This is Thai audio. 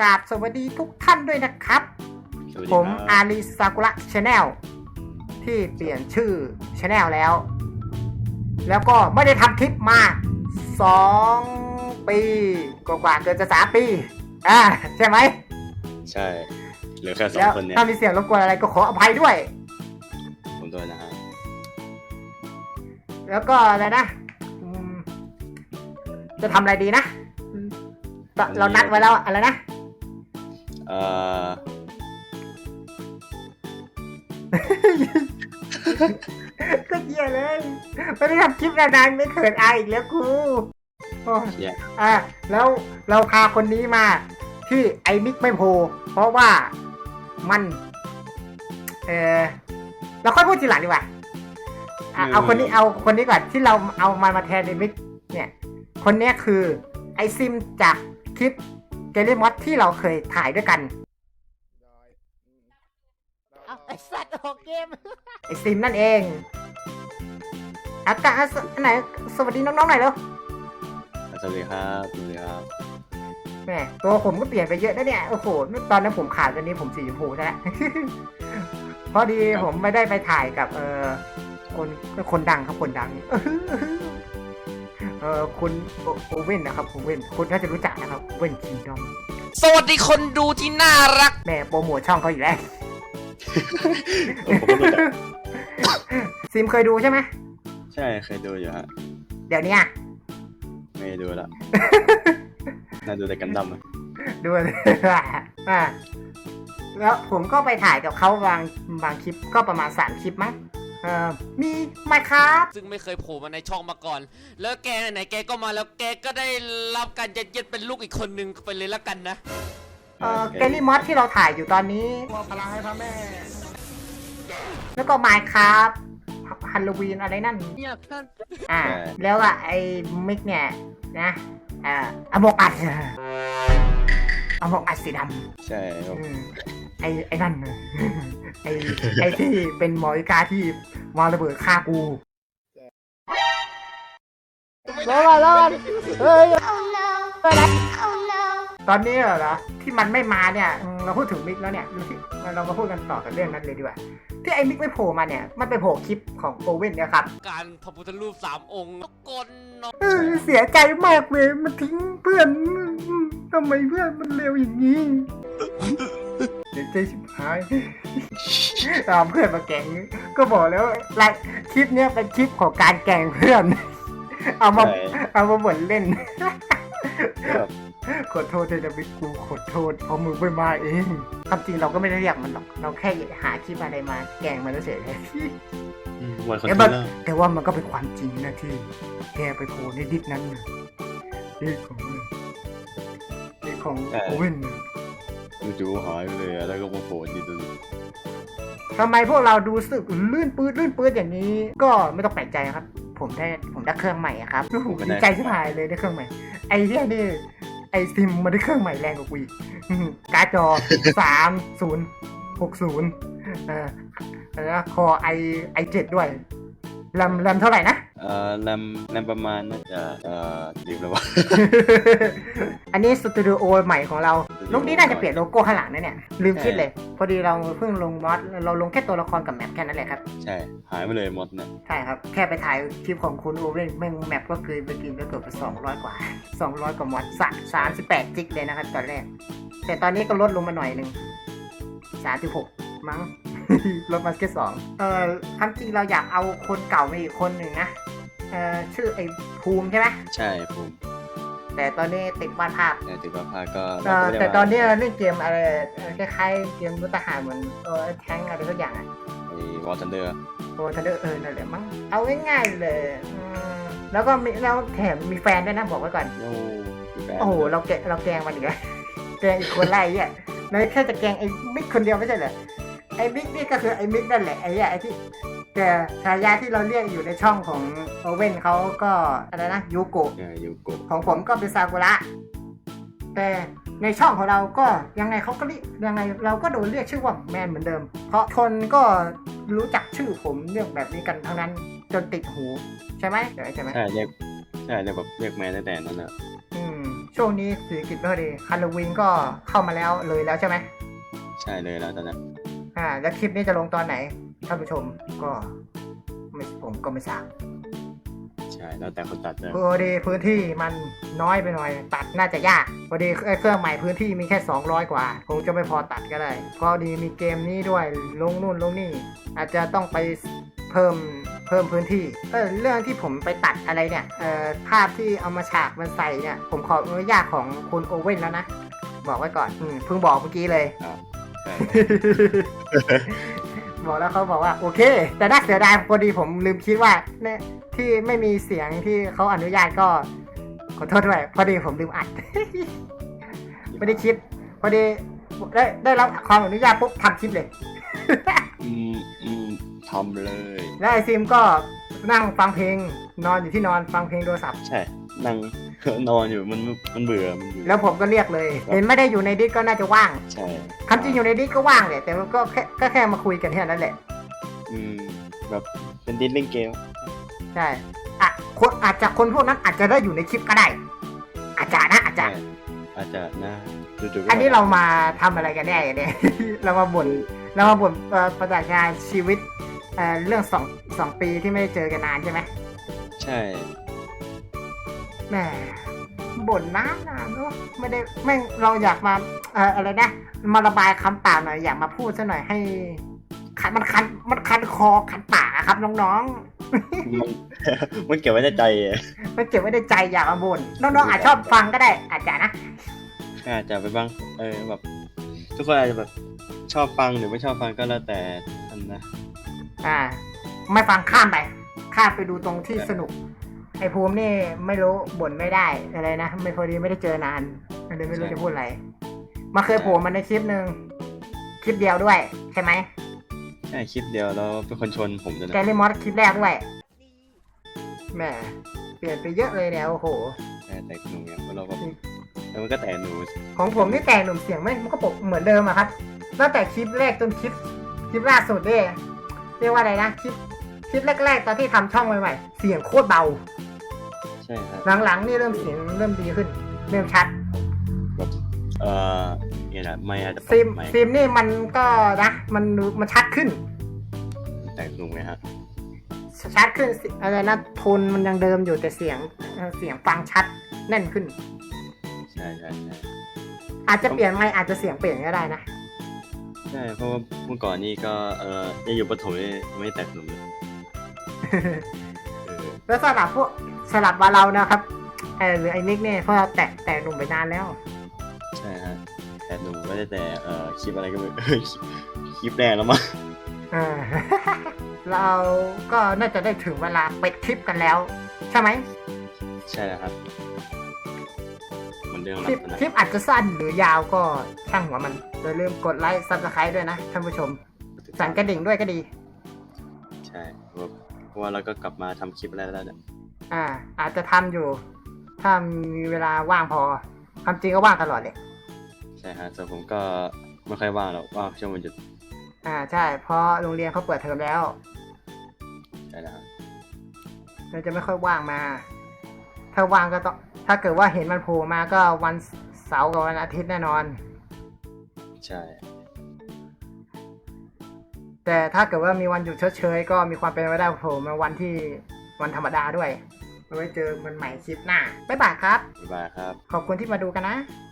กราบสวัสดีทุกท่านด้วยนะครับสวัสดีผมครับอารีซากุระชาแนลที่เปลี่ยนชื่อชาแนลแล้ว แล้วก็ไม่ได้ทำคลิปมา 2 ปี กว่าๆเกินจะสามปี อ่า ใช่ไหม ใช่เหลือแค่สอแล้งวคนเนี่ยถ้ามีเสียงรบกวนอะไรก็ขออภัยด้วย ผมด้วยนะฮะแล้วก็อะไรนะอืมจะทำอะไรดีนะเราเรานัดไว้แล้วอะไรนะ เอ่อก็เยี่ยเลย ไม่ได้ทำคลิปนานๆไม่เขินอายอีกแล้วกูโอ้เหี้ยอะแล้วเราพาคนนี้มา ที่ไอ้มิกไม่โพลเพราะว่ามัน เออเราค่อยพูดทีหลังดีกว่าอะเอาคนนี้เอาคนนี้ก่อนที่เราเอามามาแทนไอ้มิกเนี่ย คนเนี้ยคือไอซิมจากคลิป เกลลี่มอสที่เราเคยถ่ายด้วยกัน เอาไอสัตว์ออกเกม ไอซิมนั่นเอง อากาศไหนสวัสดีน้องๆหน่อยเร็วสวัสดีครับสวัสดีครับแหมตัวผมก็เปลี่ยนไปเยอะนะเนี่ยโอ้โหตอนนั้นผมขาวตอนนี้ผมสีชมพูใช่ไหมพอดีผมไม่ได้ไปถ่ายกับ เออคนคนดังครับคนดัง เออคุณโอโอเว่นนะครับโอเว่นคุณน่าจะรู้จักนะครับโอเว่นคิงดอมสวัสดีคนดูที่น่ารัก แม่โปรโมทช่องเขาอยู่แล้วโอ้ผมก็รู้จักซิมเคยดูใช่ไหมใช่เคยดูอยู่ฮะเดี๋ยวเนี้ยไม่ได้ดูละน่าดูแต่กันดั้มอะดูเลยอ่าแล้วผมก็ไปถ่ายกับเขาบางบางคลิปก็ประมาณสามคลิปมั้งเออมีไมครับ ซึ่งไม่เคยโผล่มาในช่องมาก่อน แล้วแกไหนๆแกก็มาแล้วแกก็ได้รับการยัดเยียดเป็นลูกอีกคนนึงไปเลยละกันนะ เออเกลลี่มอสที่เราถ่ายอยู่ตอนนี้ มอบพลังให้พระแม่ แล้วก็ไมครับฮัลโลวีนอะไรนั่น เนี่ยท่านอ่า แล้วก็ไอ้มิกเนี่ยนะ อ่าอโมกัส อโมกัสสีดใช่คำรับอืมไอ้ไอ้นั่น ไอ้ไอ้ที่เป็นหมอวิกาที่วางระเบิดฆ่ากูแล้วกันแล้วกันเฮ้ย ตอนนี้เหรอที่มันไม่มาเนี่ยอืมเราพูดถึงมิกแล้วเนี่ยดูที่เรามาพูดกันต่อกับเรื่องนั้นเลยดีกว่า ที่ไอ้มิกไม่โผล่มาเนี่ย มันไปโผล่คลิปของโอเว่นเนี่ยครับ การพระพุทธรูปสามองค์ทุกคนเนาะเออเสียใจมากเลย มันทิ้งเพื่อนอืม ทำไมเพื่อนมันเร็วอย่างนี้เสียใจชิบหาย ตามเพื่อนมาแกล้งก็บอกแล้วไลฟ์คลิปเนี้ยเป็นคลิปของการแกล้งเพื่อน เอามาใช่เอามาบ่นเล่นครับขอโทษด้วยนะบิ๊กกูขอโทษเพราะมึงไม่มาเองความจริงเราก็ไม่ได้อยากมันหรอก เราแค่หาคลิปอะไรมา แกล้งมันเฉยๆอืมวันคอนแต่เทมันนเนอร์แต่ว่ามันก็เป็นความจริงนะที่แกไปโผล่ในดิสนั้นน่ะดิสของดิส ของโอเว่นน่ะจู่ๆหายไปเลยอะแล้วก็มาโผล่ดีดูทำไมพวกเราดูสึกลื่นปืดลื่นปืดอย่างนี้ ก็ไม่ต้องแปลกใจครับ ผมได้ผมได้เครื่องใหม่อะครับโอ้โหดีใจชิบหายเลยได้เครื่องใหม่ ไอ้เหี้ยนี่ไอ้ซิมมันได้เครื่องใหม่แรงกว่ากูอีกอื้อหือการ์ดจอสามศูนย์หกศูนย์เออแล้วคอไอไอเจ็ดด้วยแรมแรมเท่าไหร่นะเอ่อแรมแรมประมาณน่าจะเอ่อลืมแล้ววะอันนี้สตูดิโอใหม่ของเรา ลูกนี้น่าจะเปลี่ยนโลโก้ข้างหลังนะเนี่ย ลืมคิดเลย พอดีเราเพิ่งลงมอสเราลงแค่ตัวละครกับแมปแค่นั้นแหละครับ ใช่ หายไปเลยหมดเนี่ยใช่ครับ แค่ไปถ่ายคลิปของคุณโอเว่นแม่งแมปก็คือไปกินไปเกือบไปสองร้อยกว่าสองร้อยกว่ามอดสามสามสิบแปดจิกเลยนะครับตอนแรก แต่ตอนนี้ก็ลดลงมาหน่อยหนึ่งสามสิบหกมั้งลดมาแค่สองเออความจริงเราอยากเอาคนเก่ามาอีกคนหนึ่งนะ เออชื่อไอ้ภูมิใช่ไหมใช่ผมแต่ตอนนี้ติดวาดภาพแต่ถือว่าพาก็เออแต่ตอนนี้เราเล่นเกมอะไรเอ่อคล้ายๆเกมรุทหารเหมือนเออแทงอะไรสักอย่างอะไอ้วอลทันเดอร์โอ้ทันเดอร์เออนั่นแหละมั้งเอาง่ายๆเลยอืมแล้วก็มีแล้วแถมมีแฟนด้วยนะบอกไว้ก่อน โอ้คือแฟนโอ้โหเราแกะเราแกล้งมันอีกแล้ว แกล้งอีกคนไล่อะเราแค่จะแกล้งไอ้มิกคนเดียวไม่ใช่เหรอไอ้มิกนี่ก็คือไอ้มิกนั่นแหละไอ้เนี่ยไอ้ที่ แต่ฉายาที่เราเรียกอยู่ในช่องของโอเว่นเขาก็อะไรนะยูโกะเออยูโกะของผมก็เป็นซากุระแต่ในช่องของเราก็ยังไงเขาก็เรียกยังไงเราก็โดนเรียกชื่อว่าแมนเหมือนเดิม เพราะคนก็รู้จักชื่อผมเรียกแบบนี้กันทั้งนั้นจนติดหูใช่ไหมใช่ไหมใช่เรียกใช่เรียกแบบเรียกแมนตั้งแต่นั้นอะอืมช่วงนี้เศรษฐกิจไม่ค่อยดีฮาโลวีนก็เข้ามาแล้วเลยแล้วใช่ไหมใช่เลยแล้วตอนนั้นอ่าแล้วคลิปนี้จะลงตอนไหน ท่านผู้ชมก็ไม่ผมก็ไม่ทราบใช่แล้วแต่คนตัดเลยพอดีพื้นที่มันน้อยไปหน่อย ตัดน่าจะยากพอดีไอ้เครื่องใหม่พื้นที่มีแค่ 200 กว่า คงจะไม่พอตัดก็ได้พอดีมีเกมนี้ด้วยลงนู่นลงนี่ อาจจะต้องไปเพิ่มเพิ่มพื้นที่เออเรื่องที่ผมไปตัดอะไรเนี่ยเอ่อภาพที่เอามาฉากมันใส่เนี่ย ผมขออนุญาตของคุณโอเว่นแล้วนะ บอกไว้ก่อนอมเพิ่งบอกเมื่อกี้เลยครั บใช่บอกแล้วเขาบอกว่าโอเค แต่น่าเสียดายพอดีผมลืมคิดว่าเนี่ยที่ไม่มีเสียงที่เขาอนุญาตก็ ขอโทษด้วยพอดีผมลืมอัด ไม่ได้คิด พอดีได้ได้รับความอนุญาตปุ๊บทำคลิปเลยอืมอืมทำเลย แล้วไอซิมก็นั่งฟังเพลงนอนอยู่ที่นอนฟังเพลงโทรศัพท์ใช่นั่ง นอนอยู่มันมันเบื่อมันเบื่อแล้วผมก็เรียกเลยเห็นไม่ได้อยู่ในดิสก็น่าจะว่างใช่คำจริงอยู่ในดิสก็ว่างแหละแต่มันก็แค่ก็แค่มาคุยกันแค่นั้นแหละ อืมแบบเป็นดิสเล่นเกมใช่อะคนอาจจะคนพวกนั้นอาจจะได้อยู่ในคลิปก็ได้ อาจจะนะอาจจะใช่อาจจะนะจู่ๆก็อันนี้เรามาทำอะไรกันแน่เนี่ยเรามาบ่นเรามาบ่นเอ่อประจักษ์งานชีวิตเอ่อเรื่องสองสองปีที่ไม่ได้เจอกันนานใช่ไหมใช่ แหมบ่นนานนานเนอะไม่ได้แม่งเราอยากมาเอ่ออะไรนะมาระบายคำปากหน่อยอยากมาพูดซะหน่อยให้คันมันคันมันคันคอคันปากอะครับน้องมันมันเก็บไว้ในใจอะๆมันเก็บไว้ในใจอยากมาบ่นน้องๆอาจชอบฟังก็ได้ อาจจะนะอาจจะไปบ้าง เออแบบ ทุกคนอาจจะแบบชอบฟังหรือไม่ชอบฟังก็แล้วแต่ท่านนะ อ่า ไม่ฟังข้ามไป ข้ามไปดูตรงที่สนุก ไอ้ภูมินี่ไม่รู้บ่นไม่ได้อะไรนะไม่พอดีไม่ได้เจอนานเลยไม่รู้จะพูดอะไรมาเคยโผล่มาในคลิปหนึ่งคลิปเดียวด้วย ใช่ไหมใช่คลิปเดียวแล้วเป็นคนชนผมด้วยแกนะลิมอสคลิปแรกด้วยแหมเปลี่ยนไปเยอะเลยเนี่ยโอ้โหแต่แต่หนูเนี่ยเราก็แล้วมันก็แต่หนูของผมนี่แต่หนุ่มเสียงไม่มันก็ปกเหมือนเดิมอะครับตั้งแต่คลิปแรกจนคลิปคลิปล่าสุดเนี่ยเรียกว่าอะไรนะคลิปคลิปแรกๆตอนที่ทำช่องใหม่ๆเสียงโคตรเบา ใช่ครับหลังๆนี่เริ่มเสียงเริ่มดีขึ้น เริ่มชัดแบบเออเนี่ยแหละไม่อาจจะปรับซิมไม่ซิมนี่มันก็นะมันมันชัดขึ้น แต่หนูไงฮะชัดขึ้นสิอะไรนะโทนมันยังเดิมอยู่แต่เสียงเอ่อเสียงฟังชัดแน่นขึ้น ใช่ใช่ใช่อาจจะเปลี่ยนไหมอาจจะเสียงเปลี่ยนก็ได้นะใช่เพราะว่าเมื่อก่อนนี่ก็เออยังอยู่ประถมนี่ยังไม่แตกหนุ่มเลยเออแล้วสำหรับพวก สำหรับว่าเรานะครับเออหรือไอ้นิกเนี่ยเพราะเราแตะแต่หนุ่มไปนานแล้ว ใช่ฮะแต่หนูไม่ได้แต่เออคลิปอะไรก็ไม่คลิปแรกแล้วมั้งเออ เราก็น่าจะได้ถึงเวลาปิดคลิปกันแล้ว ใช่ไหมใช่แล้วครับเหมันเรื่องคลิปลักษณะคลิปอาจจะสั้นหรือยาวก็ช่างหัวมันอย่าลืมกดไลค์ซับสไครต์ด้วยนะท่านผู้ชม สั่นกระดิ่งด้วยก็ดี ใช่เพราะว่าเพราะว่าเราก็กลับมาทำคลิปอะไรแล้วเนี่ย อ่า อาจจะทำอยู่ ถ้ามีเวลาว่างพอความจริงก็ว่างตลอดเลยใช่ฮะส่วนผมก็ไม่ค่อยว่างหรอกว่างช่วงวันหยุดอ่าใช่เพราะโรงเรียนเขาเปิดเทอมแล้วใช่แล้วครับเราจะไม่ค่อยว่างมา ถ้าว่างก็ต้องถ้าเกิดว่าเห็นมันโผล่มาก็วันเสาร์กับวันอาทิตย์แน่นอน ใช่ แต่ถ้าเกิดว่ามีวันหยุดเฉยๆก็มีความเป็นไปได้โผล่มาวันที่ วันธรรมดาด้วยเอาไว้เจอมันใหม่คลิปหน้า บ๊ายบายครับ บ๊ายบายครับ ขอบคุณที่มาดูกันนะค